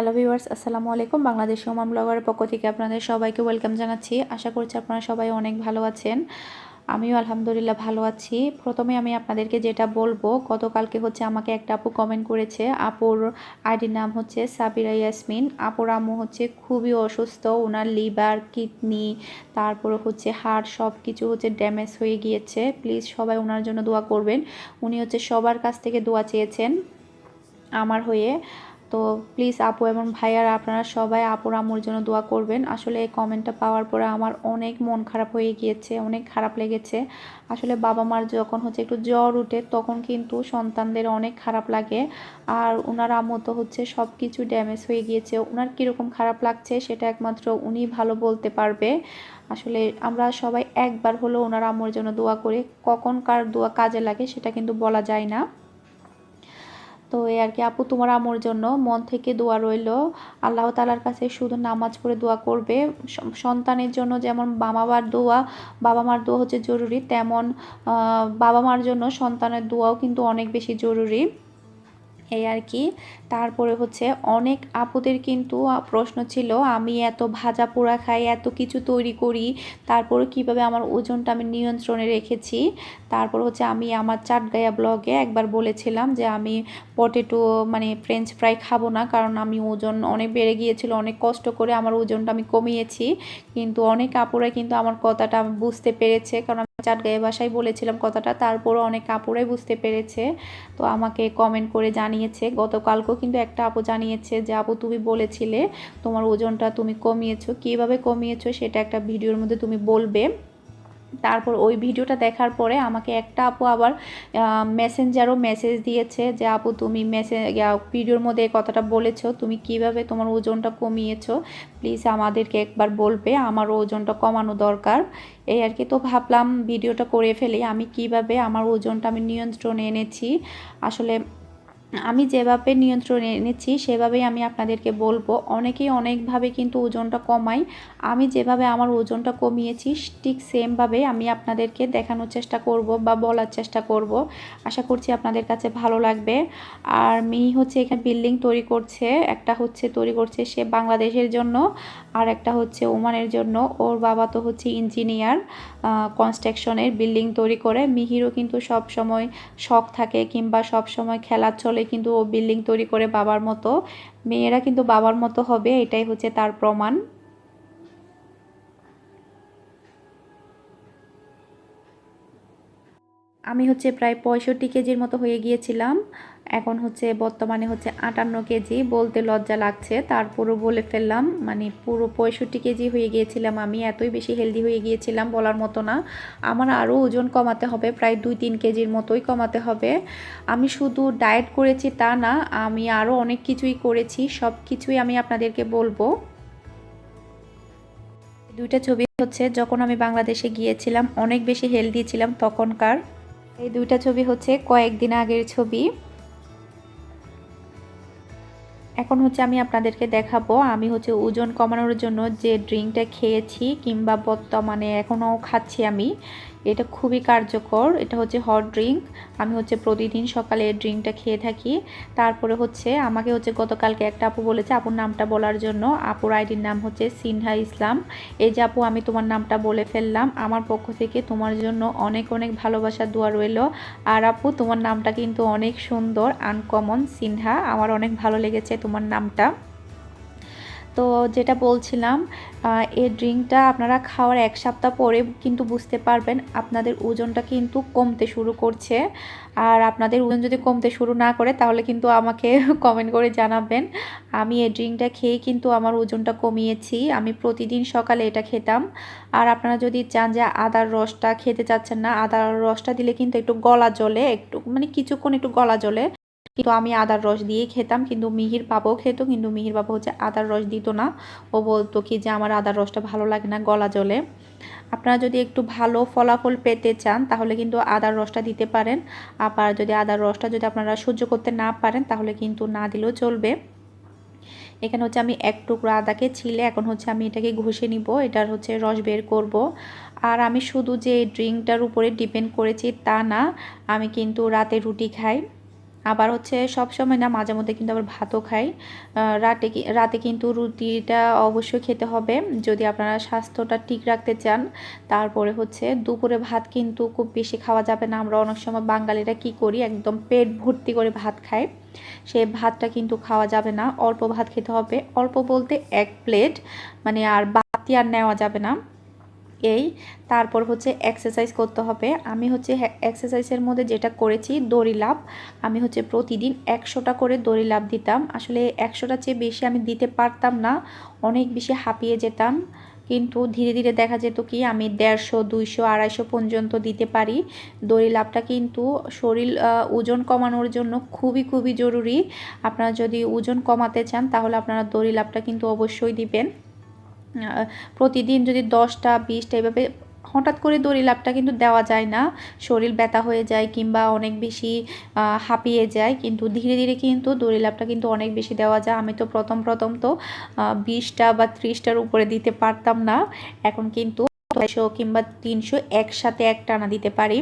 Hello viewers আসসালামু আলাইকুম। বাংলাদেশ ওমাম ব্লগারের পক্ষ থেকে আপনাদের সবাইকে ওয়েলকাম জানাচ্ছি। আশা করছি আপনারা সবাই অনেক ভালো আছেন। আমিও আলহামদুলিল্লাহ ভালো আছি। প্রথমে আমি আপনাদেরকে যেটা বলব, গতকালকে হচ্ছে আমাকে একটা আপু কমেন্ট করেছে। আপুর আইডির নাম হচ্ছে সাবিরা ইয়াসমিন। আপুর আম্মু হচ্ছে খুবই অসুস্থ ওনার লিভার, কিডনি, তারপরে হচ্ছে হাড় সব কিছু হচ্ছে ড্যামেজ হয়ে গিয়েছে। প্লিজ সবাই ওনার জন্য দোয়া করবেন। উনি হচ্ছে সবার কাছ থেকে দোয়া চেয়েছেন আমার হয়ে। তো প্লিজ আপু এবং ভাইয়ারা, আপনারা সবাই আপুর আমুর জন্য দোয়া করবেন। আসলে এই কমেন্টটা পাওয়ার পরে আমার অনেক মন খারাপ হয়ে গিয়েছে, অনেক খারাপ লেগেছে। আসলে বাবা মার যখন হচ্ছে একটু জ্বর উঠে, তখন কিন্তু সন্তানদের অনেক খারাপ লাগে। আর ওনার আম্মু তো হচ্ছে সব কিছু ড্যামেজ হয়ে গিয়েছে। ওনার কীরকম খারাপ লাগছে সেটা একমাত্র উনি ভালো বলতে পারবে। আসলে আমরা সবাই একবার হলো ওনার আম্মুর জন্য দোয়া করে। কখন কার দোয়া কাজে লাগে সেটা কিন্তু বলা যায় না। তো এই আর কি আপু তোমার আমর জন্য মন থেকে দোয়া রইল। আল্লাহ তালার কাছে শুধু নামাজ পড়ে দোয়া করবে। সন্তানের জন্য যেমন বাবা মার দোয়া বাবা মার দোয়া হচ্ছে জরুরি, তেমন বাবা মার জন্য সন্তানের দোয়াও কিন্তু অনেক বেশি জরুরি। এই আর কি। তারপরে হচ্ছে অনেক আপুদের কিন্তু প্রশ্ন ছিল, আমি এত ভাজা পোড়া খাই, এত কিছু তৈরি করি, তারপরে কীভাবে আমার ওজনটা আমি নিয়ন্ত্রণে রেখেছি? তারপর হচ্ছে আমি আমার চাটগায়া ব্লগে একবার বলেছিলাম যে, আমি পটেটো মানে ফ্রেঞ্চ ফ্রাই খাব না, কারণ আমি ওজন অনেক বেড়ে গিয়েছিল, অনেক কষ্ট করে আমার ওজনটা আমি কমিয়েছি। কিন্তু অনেক আপুরা কিন্তু আমার কথাটা বুঝতে পেরেছে, কারণ চাটগাঁয়ে বাসায় বলেছিলাম কথাটা, তারপরও অনেক আপুরাই বুঝতে পেরেছে। তো আমাকে কমেন্ট করে জানিয়েছে, গতকালকেও কিন্তু একটা আপু জানিয়েছে যে, আপু, তুমি বলেছিলে তোমার ওজনটা তুমি কমিয়েছো। কীভাবে কমিয়েছো সেটা একটা ভিডিওর মধ্যে তুমি বলবে। তারপর ওই ভিডিওটা দেখার পরে আমাকে একটা আপু আবার মেসেঞ্জারও মেসেজ দিয়েছে যে, আপু, তুমি মেসেজ ভিডিওর মধ্যে কথাটা বলেছ, তুমি কীভাবে তোমার ওজনটা কমিয়েছো? প্লিজ আমাদেরকে একবার বলবে, আমার ওজনটা কমানো দরকার। এই আর কি, তো ভাবলাম ভিডিওটা করে ফেলি, আমি কীভাবে আমার ওজনটা আমি নিয়ন্ত্রণে এনেছি। আসলে আমি যেভাবে নিয়ন্ত্রণে এনেছি, সেভাবেই আমি আপনাদেরকে বলব। অনেকেই অনেকভাবে কিন্তু ওজনটা কমাই আমি যেভাবে আমার ওজনটা কমিয়েছি, ঠিক সেমভাবে আমি আপনাদেরকে দেখানোর চেষ্টা করব বা বলার চেষ্টা করব। আশা করছি আপনাদের কাছে ভালো লাগবে। আর মি হচ্ছে এখানে বিল্ডিং তৈরি করছে, একটা হচ্ছে তৈরি করছে সে বাংলাদেশের জন্য, আর একটা হচ্ছে ওমানের জন্য। ওর বাবা তো হচ্ছে ইঞ্জিনিয়ার কনস্ট্রাকশনের বিল্ডিং তৈরি করে। মিহিরও কিন্তু সব সময় শখ থাকে কিংবা সব সময় খেলার চলে কিন্তু ও বিল্ডিং তৈরি করে বাবার মতো। মেয়েরা কিন্তু বাবার মতো হবে, এটাই হচ্ছে তার প্রমাণ। আমি হচ্ছে প্রায় পঁয়ষট্টি কেজির মতো হয়ে গিয়েছিলাম। এখন হচ্ছে বর্তমানে হচ্ছে আটান্ন কেজি বলতে লজ্জা লাগছে। তারপরও বলে ফেললাম মানে পুরো পঁয়ষট্টি কেজি হয়ে গিয়েছিলাম আমি, এতই বেশি হেলদি হয়ে গিয়েছিলাম বলার মতো না। আমার আরও ওজন কমাতে হবে, প্রায় দুই তিন কেজির মতোই কমাতে হবে। আমি শুধু ডায়েট করেছি তা না, আমি আরও অনেক কিছুই করেছি, সব কিছুই আমি আপনাদেরকে বলব। দুইটা ছবি হচ্ছে যখন আমি বাংলাদেশে গিয়েছিলাম, অনেক বেশি হেলদি ছিলাম তখনকার। এই দুইটা ছবি হচ্ছে কয়েকদিন আগের ছবি। এখন হচ্ছে আমি আপনাদেরকে দেখাবো। আমি হচ্ছে ওজন কমানোর জন্য যে ড্রিঙ্কটা খেয়েছি কিংবা বর্তমানে এখনও খাচ্ছি আমি এটা খুবই কার্যকর। এটা হচ্ছে হট ড্রিঙ্ক আমি হচ্ছে প্রতিদিন সকালে এই ড্রিঙ্কটা খেয়ে থাকি। তারপরে হচ্ছে আমাকে হচ্ছে গতকালকে একটা আপু বলেছে, আপুর নামটা বলার জন্য। আপুর আইডির নাম হচ্ছে সিনহা ইসলাম। এই যে আপু, আমি তোমার নামটা বলে ফেললাম। আমার পক্ষ থেকে তোমার জন্য অনেক অনেক ভালোবাসা দোয়া রইল। আর আপু, তোমার নামটা কিন্তু অনেক সুন্দর আনকমন সিনহা। আমার অনেক ভালো লেগেছে তোমার নামটা। তো যেটা বলছিলাম এই ড্রিঙ্কটা আপনারা খাওয়ার এক সপ্তাহ পরে কিন্তু বুঝতে পারবেন আপনাদের ওজনটা কিন্তু কমতে শুরু করছে। আর আপনাদের ওজন যদি কমতে শুরু না করে তাহলে কিন্তু আমাকে কমেন্ট করে জানাবেন। আমি এই ড্রিঙ্কটা খেয়ে কিন্তু আমার ওজনটা কমিয়েছি। আমি প্রতিদিন সকালে এটা খেতাম। আর আপনারা যদি চান যে আদার রসটা খেতে চাচ্ছেন না, আদার রসটা দিলে কিন্তু একটু গলা জ্বলে, একটু মানে কিছুক্ষণ একটু গলা জ্বলে কিন্তু আমি আদার রস দিয়েই খেতাম, কিন্তু মিহির বাবাও খেত, কিন্তু মিহির বাবা হচ্ছে আদার রস দিত না। ও বলতো কি যে, আমার আদার রসটা ভালো লাগে না গলা জলে। আপনারা যদি একটু ভালো ফলাফল পেতে চান, তাহলে কিন্তু আদার রসটা দিতে পারেন। আবার যদি আদার রসটা যদি আপনারা সহ্য করতে না পারেন, তাহলে কিন্তু না দিলেও চলবে। এখানে হচ্ছে আমি এক টুকরো আদাকে ছিলে, এখন হচ্ছে আমি এটাকে ঘষে নিব, এটার হচ্ছে রস বের করব। আর আমি শুধু যে ড্রিঙ্কটার উপরে ডিপেন্ড করেছি তা না, আমি কিন্তু রাতে রুটি খাই। আবার হচ্ছে সব সময় না মাঝে মধ্যে কিন্তু আবার ভাতও খাই। রাতে রাতে কিন্তু রুটিটা অবশ্যই খেতে হবে। যদি আপনারা স্বাস্থ্যটা ঠিক রাখতে চান, তারপরে হচ্ছে দুপুরে ভাত কিন্তু খুব বেশি খাওয়া যাবে না। আমরা অনেক সময় বাঙালিরা কি করি, একদম পেট ভর্তি করে ভাত খাই। সে ভাতটা কিন্তু খাওয়া যাবে না। অল্প ভাত খেতে হবে। অল্প বলতে এক প্লেট মানে আর বাতি আর নেওয়া যাবে না। এই, তারপর হচ্ছে এক্সারসাইজ করতে হবে। আমি হচ্ছে এক্সারসাইজের মধ্যে যেটা করেছি, দড়ি লাভ আমি হচ্ছে প্রতিদিন একশোটা করে দড়ি লাভ দিতাম। আসলে একশোটা চেয়ে বেশি আমি দিতে পারতাম না, অনেক বেশি হাঁপিয়ে যেতাম। কিন্তু ধীরে ধীরে দেখা যেত কি, আমি দেড়শো, দুইশো, আড়াইশো পর্যন্ত দিতে পারি। দড়ি লাভটা কিন্তু শরীর ওজন কমানোর জন্য খুবই খুবই জরুরি। আপনারা যদি ওজন কমাতে চান, তাহলে আপনারা দড়ি লাভটা কিন্তু অবশ্যই দিবেন। প্রতিদিন যদি দশটা, বিশটা এভাবে হঠাৎ করে দড়ি লাভটা কিন্তু দেওয়া যায় না। শরীর ব্যথা হয়ে যায় কিংবা অনেক বেশি হাঁপিয়ে যায়। কিন্তু ধীরে ধীরে কিন্তু দড়ি লাভটা কিন্তু অনেক বেশি দেওয়া যায়। আমি তো প্রথম প্রথম তো বিশটা বা ত্রিশটার উপরে দিতে পারতাম না। এখন কিন্তু ছয়শো কিংবা তিনশো একসাথে এক টানা দিতে পারি।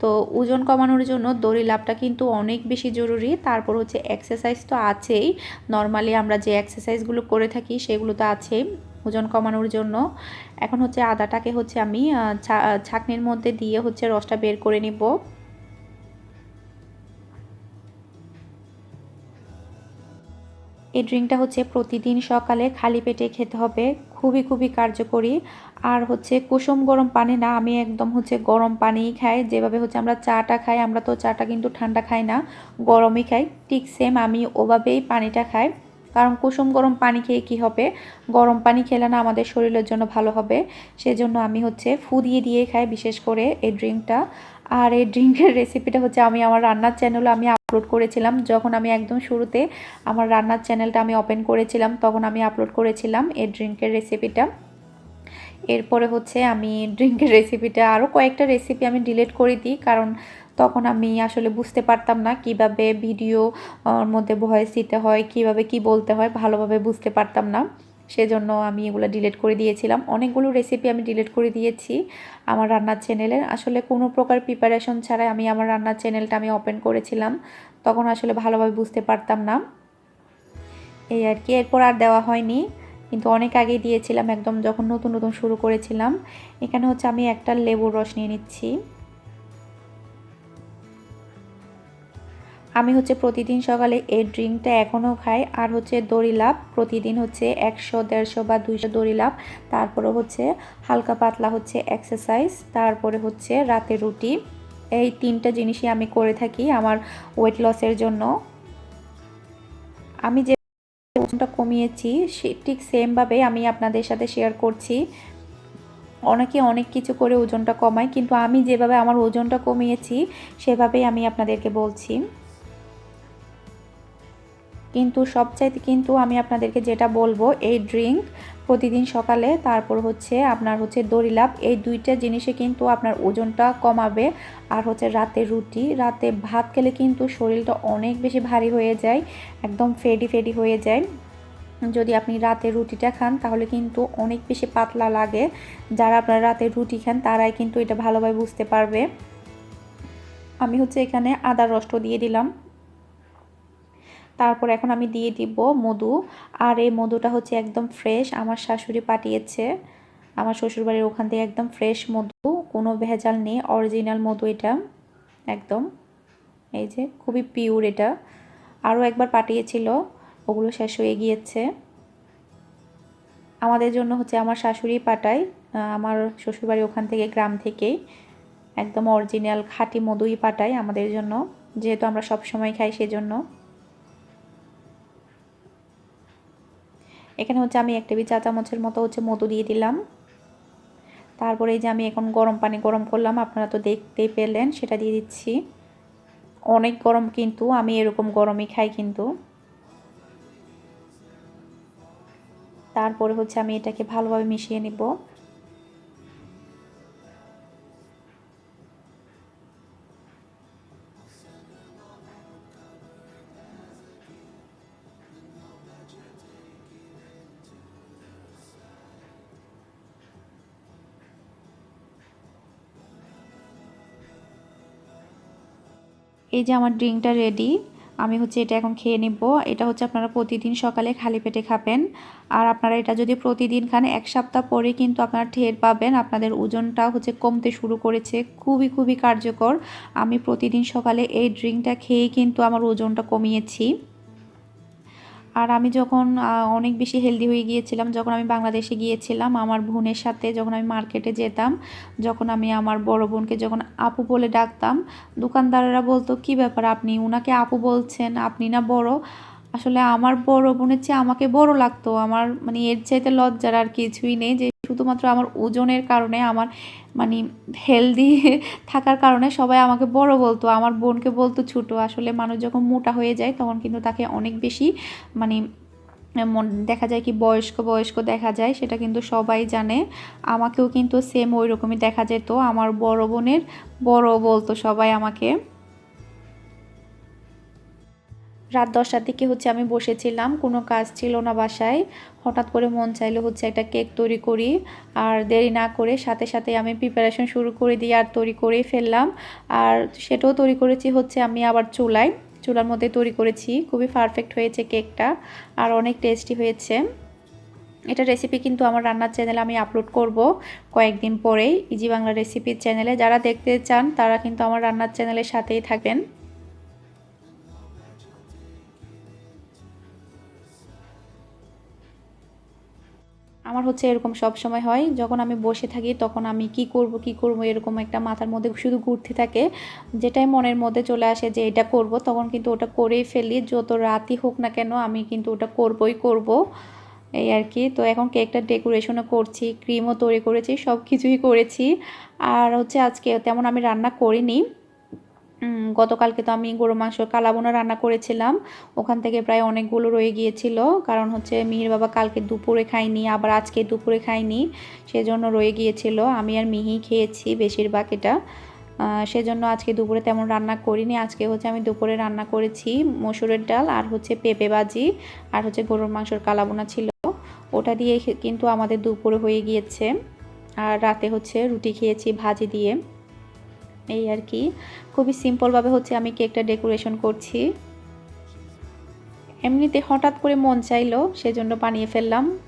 তো ওজন কমানোর জন্য দড়ি লাভটা কিন্তু অনেক বেশি জরুরি। তারপর হচ্ছে এক্সারসাইজ তো আছেই। নর্মালি আমরা যে এক্সারসাইজগুলো করে থাকি সেগুলো তো আছেই। ওজন কমানোর জন্য। এখন হচ্ছে আদাটাকে হচ্ছে আমি ছাঁকনির মধ্যে দিয়ে হচ্ছে রসটা বের করে নিব। এই ড্রিঙ্কটা হচ্ছে প্রতিদিন সকালে খালি পেটে খেতে হবে, খুবই খুবই কার্যকরী। আর হচ্ছে কুসুম গরম পানি না, আমি একদম হচ্ছে গরম পানিই খাই। যেভাবে হচ্ছে আমরা চাটা খাই, আমরা তো চাটা কিন্তু ঠান্ডা খাই না, গরমই খাই। ঠিক সেম আমি ওভাবেই পানিটা খাই। কারণ কুসুম গরম পানি খেয়ে কি হবে? গরম পানি খেলে না আমাদের শরীরের জন্য ভালো হবে। সেজন্য আমি হচ্ছে ফু দিয়ে দিয়ে খাই, বিশেষ করে এই ড্রিঙ্কটা। আর এই ড্রিঙ্কের রেসিপিটা হচ্ছে আমি আমার রান্নার চ্যানেলে আমি আপলোড করেছিলাম। যখন আমি একদম শুরুতে আমার রান্নার চ্যানেলটা আমি ওপেন করেছিলাম, তখন আমি আপলোড করেছিলাম এই ড্রিঙ্কের রেসিপিটা এরপরে হচ্ছে আমি ড্রিঙ্কের রেসিপিটা আরও কয়েকটা রেসিপি আমি ডিলিট করে দিই, কারণ তখন আমি আসলে বুঝতে পারতাম না কীভাবে ভিডিও মধ্যে ভয়েস দিতে হয়, কীভাবে কি বলতে হয়, ভালোভাবে বুঝতে পারতাম না। সেজন্য আমি এগুলো ডিলিট করে দিয়েছিলাম। অনেকগুলো রেসিপি আমি ডিলিট করে দিয়েছি আমার রান্নার চ্যানেলে আসলে কোনো প্রকার প্রিপারেশন ছাড়াই আমি আমার রান্নার চ্যানেলটা আমি ওপেন করেছিলাম। তখন আসলে ভালোভাবে বুঝতে পারতাম না। এই আর কি। এরপর আর দেওয়া হয়নি। কিন্তু অনেক আগেই দিয়েছিলাম একদম যখন নতুন নতুন শুরু করেছিলাম। এখানে হচ্ছে আমি একটা লেবুর রস নিয়ে নিচ্ছি। আমি হচ্ছে প্রতিদিন সকালে এই ড্রিঙ্কটা এখনও খাই, আর হচ্ছে দড়ি লাভ প্রতিদিন হচ্ছে একশো, দেড়শো বা দুইশো দড়ি লাভ তারপরে হচ্ছে হালকা পাতলা হচ্ছে এক্সারসাইজ তারপরে হচ্ছে রাতে রুটি। এই তিনটা জিনিসই আমি করে থাকি আমার ওয়েট লসের জন্য। আমি যে ওজনটা কমিয়েছি, সে ঠিক সেমভাবে আমি আপনাদের সাথে শেয়ার করছি। অনেকে অনেক কিছু করে ওজনটা কমায়, কিন্তু আমি যেভাবে আমার ওজনটা কমিয়েছি, সেভাবেই আমি আপনাদেরকে বলছি। কিন্তু সবচাইতে কিন্তু আমি আপনাদেরকে যেটা বলব, এই ড্রিঙ্ক প্রতিদিন সকালে, তারপর হচ্ছে আপনার হচ্ছে দড়ি লাভ এই দুইটা জিনিসে কিন্তু আপনার ওজনটা কমাবে। আর হচ্ছে রাতে রুটি, রাতে ভাত খেলে কিন্তু শরীরটা অনেক বেশি ভারী হয়ে যায়, একদম ফেডি ফেডি হয়ে যায়। যদি আপনি রাতে রুটিটা খান, তাহলে কিন্তু অনেক বেশি পাতলা লাগে। যারা আপনারা রাতে রুটি খান, তারাই কিন্তু এটা ভালোভাবে বুঝতে পারবে। আমি হচ্ছে এখানে আদার রসটা দিয়ে দিলাম। তারপর এখন আমি দিয়ে দিব মধু। আর এই মধুটা হচ্ছে একদম ফ্রেশ আমার শাশুড়ি পাঠিয়েছে। আমার শ্বশুরবাড়ির ওখান থেকে একদম ফ্রেশ মধু, কোনো ভেজাল নেই অরিজিনাল মধু এটা, একদম। এই যে, খুবই পিওর এটা। আরও একবার পাঠিয়েছিল, ওগুলো শেষ হয়ে গিয়েছে। আমাদের জন্য হচ্ছে আমার শাশুড়ি পাঠায় আমার শ্বশুরবাড়ি ওখান থেকে, গ্রাম থেকেই। একদম অরিজিনাল খাঁটি মধুই পাঠায় আমাদের জন্য, যেহেতু আমরা সব সময় খাই সেজন্য। এখানে হচ্ছে আমি এক টেবিল চা চামচের মতো হচ্ছে মধু দিয়ে দিলাম। তারপরে এই যে আমি এখন গরম পানি গরম করলাম, আপনারা তো দেখতেই পেলেন, সেটা দিয়ে দিচ্ছি। অনেক গরম কিন্তু, আমি এরকম গরমই খাই কিন্তু। তারপরে হচ্ছে আমি এটাকে ভালোভাবে মিশিয়ে নিব। এই যে আমার ড্রিঙ্কটা রেডি, আমি হচ্ছে এটা এখন খেয়ে নিব। এটা হচ্ছে আপনারা প্রতিদিন সকালে খালি পেটে খাবেন। আর আপনারা এটা যদি প্রতিদিন খান, এক সপ্তাহ পরে কিন্তু আপনারা ঠের পাবেন। আপনাদের ওজনটা হচ্ছে কমতে শুরু করেছে। খুবই খুবই কার্যকর। আমি প্রতিদিন সকালে এই ড্রিঙ্কটা খেয়েই কিন্তু আমার ওজনটা কমিয়েছি। আর আমি যখন অনেক বেশি হেলদি হয়ে গিয়েছিলাম, যখন আমি বাংলাদেশে গিয়েছিলাম, আমার বোনের সাথে যখন আমি মার্কেটে যেতাম, যখন আমি আমার বড় বোনকে যখন আপু বলে ডাকতাম, দোকানদাররা বলতো, কি ব্যাপার আপনি? ওনাকে আপু বলছেন, আপনি না বড়? আসলে আমার বড় বোনের চেয়ে আমাকে বড় লাগতো। আমার মানে এর চাইতে লজ্জার আর কিছুই নেই যে শুধুমাত্র আমার ওজনের কারণে, আমার মানে হেলদি থাকার কারণে সবাই আমাকে বড় বলতো, আমার বোনকে বলতো ছোটো। আসলে মানুষ যখন মোটা হয়ে যায় তখন কিন্তু তাকে অনেক বেশি মানে দেখা যায় কি বয়স্ক বয়স্ক দেখা যায়, সেটা কিন্তু সবাই জানে। আমাকেও কিন্তু সেম ওই রকমই দেখা যেত। আমার বড় বোনের বড় বলতো সবাই আমাকে। রাত দশটার দিকে হচ্ছে আমি বসেছিলাম, কোনো কাজ ছিল না বাসায়। হঠাৎ করে মন চাইলো হচ্ছে একটা কেক তৈরি করি, আর দেরি না করে সাথে সাথে আমি প্রিপারেশন শুরু করে দিয়ে আর তৈরি করেই ফেললাম। আর সেটাও তৈরি করেছি হচ্ছে আমি আবার চুলায়, চুলার মধ্যে তৈরি করেছি। খুবই পারফেক্ট হয়েছে কেকটা, আর অনেক টেস্টি হয়েছে। এটা রেসিপি কিন্তু আমার রান্নার চ্যানেলে আমি আপলোড করব কয়েকদিন পরেই ইজি বাংলা রেসিপির চ্যানেলে যারা দেখতে চান তারা কিন্তু আমার রান্নার চ্যানেলের সাথেই থাকবেন। আমার হচ্ছে এরকম সব সময় হয়। যখন আমি বসে থাকি তখন আমি কি করব কি করব এরকম একটা মাথার মধ্যে শুধু ঘুরতে থাকে। যেটাই মনের মধ্যে চলে আসে যে এটা করব, তখন কিন্তু ওটা করেই ফেলি। যত রাতই হোক না কেন আমি কিন্তু ওটা করবই করব। এই আর কি। তো এখন কেকটা ডেকোরেশনও করছি, ক্রিমও তৈরি করেছি সব কিছুই করেছি। আর হচ্ছে আজকে তেমন আমি রান্না করিনি। গতকালকে তো আমি গরু, মাংস, কালাবোনা রান্না করেছিলাম। ওখান থেকে প্রায় অনেকগুলো রয়ে গিয়েছিল। কারণ হচ্ছে মিহির বাবা কালকে দুপুরে খাইনি আবার আজকে দুপুরে খাইনি সেজন্য রয়ে গিয়েছিল। আমি আর মিহি খেয়েছি বেশিরভাগ এটা। সেজন্য আজকে দুপুরে তেমন রান্না করিনি। আজকে হচ্ছে আমি দুপুরে রান্না করেছি মসুরের ডাল আর হচ্ছে পেঁপে বাজি আর হচ্ছে গরুর, মাংসর কালাবোনা ছিল। ওটা দিয়ে কিন্তু আমাদের দুপুরে হয়ে গিয়েছে। আর রাতে হচ্ছে রুটি খেয়েছি ভাজি দিয়ে। এই আর কি। খুবই সিম্পলভাবে হচ্ছে আমি কেকটা ডেকোরেশন করছি। এমনিতে হঠাৎ করে মন চাইলো, সেজন্য বানিয়ে ফেললাম।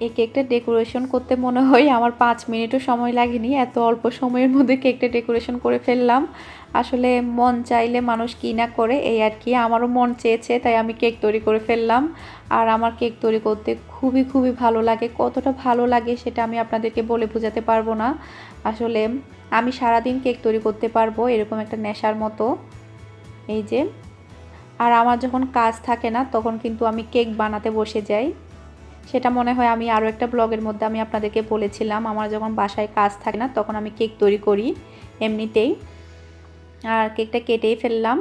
এই কেকটা ডেকোরেশন করতে মনে হয় আমার পাঁচ মিনিটও সময় লাগেনি। এত অল্প সময়ের মধ্যে কেকটা ডেকোরেশন করে ফেললাম। আসলে মন চাইলে মানুষ কী না করে, এই আর কি। আমারও মন চেয়েছে, তাই আমি কেক তৈরি করে ফেললাম। আর আমার কেক তৈরি করতে খুবই খুবই ভালো লাগে। কতটা ভালো লাগে সেটা আমি আপনাদেরকে বলে বোঝাতে পারব না। আসলে আমি সারাদিন কেক তৈরি করতে পারব এরকম একটা নেশার মতো। এই যে। আর আমার যখন কাজ থাকে না, তখন কিন্তু আমি কেক বানাতে বসে যাই। সেটা মনে হয় আমি আরও একটা ব্লগের মধ্যে আমি আপনাদেরকে বলেছিলাম, আমার যখন বাসায় কাজ থাকে না, তখন আমি কেক তৈরি করি এমনিতেই। আর কেকটা কেটেই ফেললাম।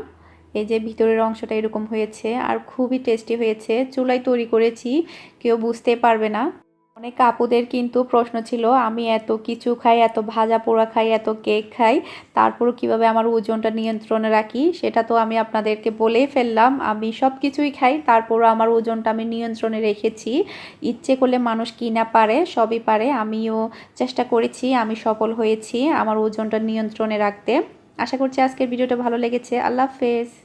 এই যে ভিতরের অংশটা এরকম হয়েছে, আর খুবই টেস্টি হয়েছে। চুলায় তৈরি করেছি, কেউ বুঝতে পারবে না। অনেক আপুদের কিন্তু প্রশ্ন ছিল, আমি এত কিছু খাই, এত ভাজা পোড়া খাই, এত কেক খাই, তারপরও কীভাবে আমার ওজনটা নিয়ন্ত্রণে রাখি? সেটা তো আমি আপনাদেরকে বলেই ফেললাম। আমি সব কিছুই খাই, তারপরও আমার ওজনটা আমি নিয়ন্ত্রণে রেখেছি। ইচ্ছে করলে মানুষ কি না পারে, সবই পারে। আমিও চেষ্টা করেছি, আমি সফল হয়েছি আমার ওজনটা নিয়ন্ত্রণে রাখতে। আশা করছি আজকের ভিডিওটা ভালো লেগেছে। আল্লাহ হাফেজ।